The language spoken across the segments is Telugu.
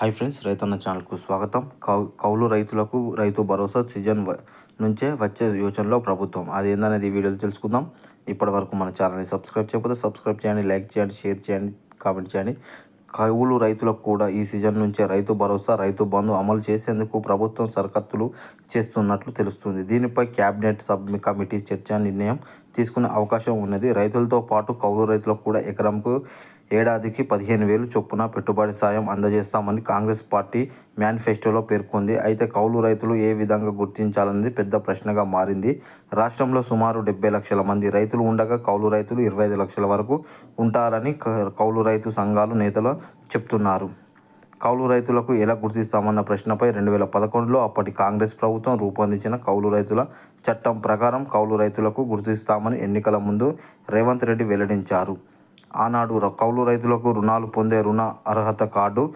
హాయ్ ఫ్రెండ్స్ రైతన్న ఛానల్కు స్వాగతం. కౌ కౌలు రైతులకు రైతు భరోసా సీజన్ నుంచే వచ్చే యోచనలో ప్రభుత్వం. అది ఏందనేది వీడియోలో తెలుసుకుందాం. ఇప్పటి వరకు మన ఛానల్ని సబ్స్క్రైబ్ చేయకపోతే సబ్స్క్రైబ్ చేయండి లైక్ చేయండి షేర్ చేయండి కామెంట్ చేయండి. కౌలు రైతులకు కూడా ఈ సీజన్ నుంచే రైతు భరోసా రైతు బంధు అమలు చేసేందుకు ప్రభుత్వం సరకత్తులు చేస్తున్నట్లు తెలుస్తుంది. దీనిపై క్యాబినెట్ సబ్ కమిటీ చర్చ నిర్ణయం తీసుకునే అవకాశం ఉన్నది. రైతులతో పాటు కౌలు రైతులకు కూడా ఎకరంకు ఏడాదికి పదిహేను వేలు చొప్పున పెట్టుబడి సాయం అందజేస్తామని కాంగ్రెస్ పార్టీ మేనిఫెస్టోలో పేర్కొంది. అయితే కౌలు రైతులు ఏ విధంగా గుర్తించాలనేది పెద్ద ప్రశ్నగా మారింది. రాష్ట్రంలో సుమారు డెబ్బై లక్షల మంది రైతులు ఉండగా కౌలు రైతులు ఇరవై ఐదు లక్షల వరకు ఉంటారని క- కౌలు రైతు సంఘాలు నేతలు చెప్తున్నారు. కౌలు రైతులకు ఎలా గుర్తిస్తామన్న ప్రశ్నపై రెండు వేల పదకొండులో అప్పటి కాంగ్రెస్ ప్రభుత్వం రూపొందించిన కౌలు రైతుల చట్టం ప్రకారం కౌలు రైతులకు గుర్తిస్తామని ఎన్నికల ముందు రేవంత్ రెడ్డి వెల్లడించారు. ఆనాడు ర- కౌలు రైతులకు రుణాలు పొందే రుణ అర్హత కార్డు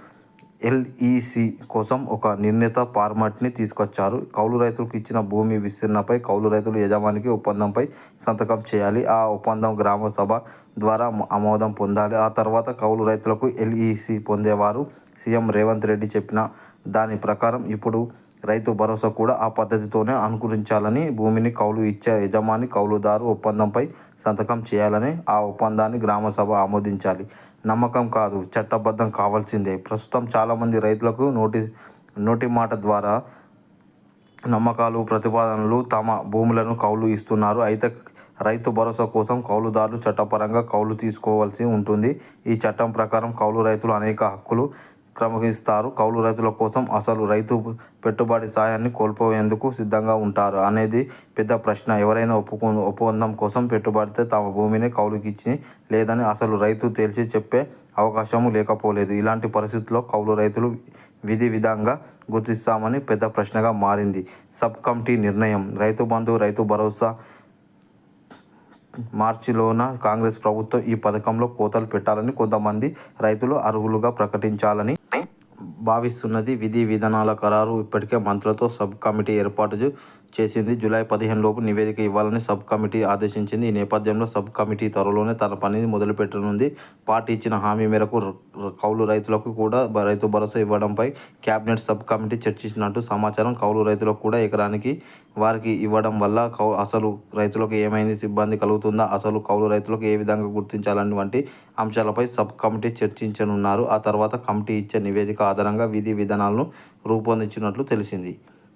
ఎల్ఈసి కోసం ఒక నిర్ణీత ఫార్మాట్ని తీసుకొచ్చారు. కౌలు రైతులకు ఇచ్చిన భూమి విస్తీర్ణపై కౌలు రైతులు యజమానికి ఒప్పందంపై సంతకం చేయాలి. ఆ ఒప్పందం గ్రామ సభ ద్వారా ఆమోదం పొందాలి. ఆ తర్వాత కౌలు రైతులకు ఎల్ఈసి పొందేవారు. సీఎం రేవంత్ రెడ్డి చెప్పిన దాని ప్రకారం ఇప్పుడు రైతు భరోసా కూడా ఆ పద్ధతితోనే అనుకరించాలని భూమిని కౌలు ఇచ్చే యజమాని కౌలుదారు ఒప్పందంపై సంతకం చేయాలని ఆ ఒప్పందాన్ని గ్రామ సభ ఆమోదించాలి. నమ్మకం కాదు చట్టబద్ధం కావాల్సిందే. ప్రస్తుతం చాలామంది రైతులకు నోటి నోటి మాట ద్వారా నమ్మకాలు ప్రతిపాదనలు తమ భూములను కౌలు ఇస్తున్నారు. అయితే రైతు భరోసా కోసం కౌలుదారులు చట్టపరంగా కౌలు తీసుకోవాల్సి ఉంటుంది. ఈ చట్టం ప్రకారం కౌలు రైతులు అనేక హక్కులు క్రమహిస్తారు కౌలు రైతుల కోసం అసలు రైతు పెట్టుబడి సాయాన్ని కోల్పోయేందుకు సిద్ధంగా ఉంటారు అనేది పెద్ద ప్రశ్న. ఎవరైనా ఒప్పుకో ఒప్పందం కోసం పెట్టుబడితే తమ భూమిని కౌలుకిచ్చి లేదని అసలు రైతు తేల్చి చెప్పే అవకాశము లేకపోలేదు. ఇలాంటి పరిస్థితుల్లో కౌలు రైతులు విధి విధంగా గుర్తిస్తామని పెద్ద ప్రశ్నగా మారింది. సబ్ కమిటీ నిర్ణయం. రైతు బంధు రైతు భరోసా మార్చిలోన కాంగ్రెస్ ప్రభుత్వం ఈ పథకంలో కోతలు పెట్టాలని కొంతమంది రైతులు అర్హులుగా ప్రకటించాలని భావిస్తున్నది. విధి విధానాల ఖరారు ఇప్పటికే మంత్రులతో సబ్ కమిటీ ఏర్పాటు చేసింది. జూలై పదిహేను లోపు నివేదిక ఇవ్వాలని సబ్ కమిటీ ఆదేశించింది. ఈ నేపథ్యంలో సబ్ కమిటీ త్వరలోనే తన పనిని మొదలుపెట్టనుంది. పార్టీ ఇచ్చిన హామీ మేరకు కౌలు రైతులకు కూడా రైతు భరోసా ఇవ్వడంపై కేబినెట్ సబ్ కమిటీ చర్చించినట్టు సమాచారం కౌలు రైతులకు కూడా ఎకరానికి వారికి ఇవ్వడం వల్ల కౌ అసలు రైతులకు ఏమైంది సిబ్బంది కలుగుతుందా అసలు కౌలు రైతులకు ఏ విధంగా గుర్తించాలని వంటి అంశాలపై సబ్ కమిటీ చర్చించనున్నారు. ఆ తర్వాత కమిటీ ఇచ్చే నివేదిక ఆధారంగా విధి విధానాలను రూపొందించినట్లు తెలిసింది.